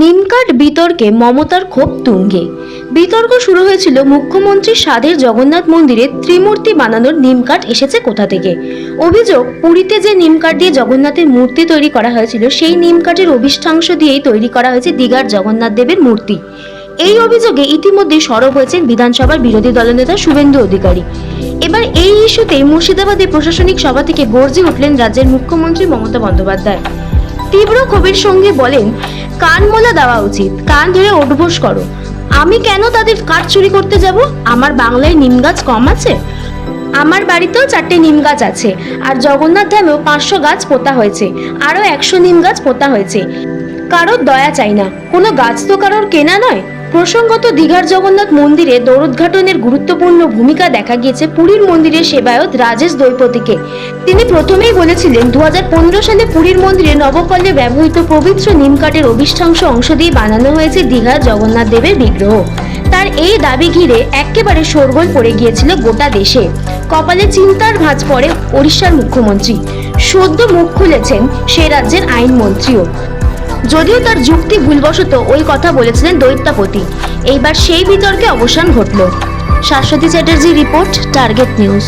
নিমকাট বিতর্কে মমতার ক্ষোভ তুঙ্গে। বিতর্ক শুরু হয়েছিল মুখ্যমন্ত্রী সাধের জগন্নাথ মন্দিরে ত্রিমূর্তি বানানোর নিমকাঠ এসেছে কোথা থেকে? অভিযোগ, পুরীতে যে নিমকাঠ দিয়ে জগন্নাথের মূর্তি তৈরি করা হয়েছিল, সেই নিমকাঠের অভিষ্ঠাংশ দিয়েই তৈরি করা হয়েছে দীঘার জগন্নাথ দেবের মূর্তি। এই অভিযোগে ইতিমধ্যে সরব হয়েছেন বিধানসভার বিরোধী দলনেতা শুভেন্দু অধিকারী। এবার এই ইস্যুতেই মুর্শিদাবাদে প্রশাসনিক সভা থেকে গর্জে উঠলেন রাজ্যের মুখ্যমন্ত্রী মমতা বন্দ্যোপাধ্যায়। তীব্র ক্ষোভের সঙ্গে বলেন, কান মোলা দেওয়া উচিত, কান ধরে উঠবোস করো। আমি কেন তাদের কাঠ চুরি করতে যাব? আমার বাংলায় নিম গাছ কম আছে। আমার বাড়িতেও চারটে নিম গাছ আছে, আর জগন্নাথ ধামেও পাঁচশো গাছ পোতা হয়েছে, আরও একশো নিম গাছ পোতা হয়েছে। কারোর দয়া চাই না। কোনো গাছ তো কারোর কেনা নয়। প্রসঙ্গত দীঘার জগন্নাথ মন্দিরে দৌড়োদ্ঘাটনের গুরুত্বপূর্ণ ভূমিকা দেখা গিয়েছে পুরীর মন্দিরের সেবায়ত রাজেশ দৈপতিকে। তিনি প্রথমেই বলেছিলেন দু সালে পুরীর মন্দিরে নবকল্যে ব্যবহৃত পবিত্র নিমকাঠের অভিষ্ঠাংশ অংশ দিয়ে বানানো হয়েছে দীঘার জগন্নাথ দেবের বিগ্রহ। তার এই দাবি ঘিরে একেবারে শোরগোল পড়ে গিয়েছিল গোটা দেশে। কপালে চিন্তার ভাঁজ পড়ে ওড়িশার মুখ্যমন্ত্রী। সদ্য মুখ খুলেছেন সে রাজ্যের আইনমন্ত্রীও। যদিও তার যুক্তি ভুলবশত ওই কথা বলেছিলেন দৈত্যাপতি। এইবার সেই বিতর্কে অবসান ঘটল। Shashwati Chatterjee report, Target News.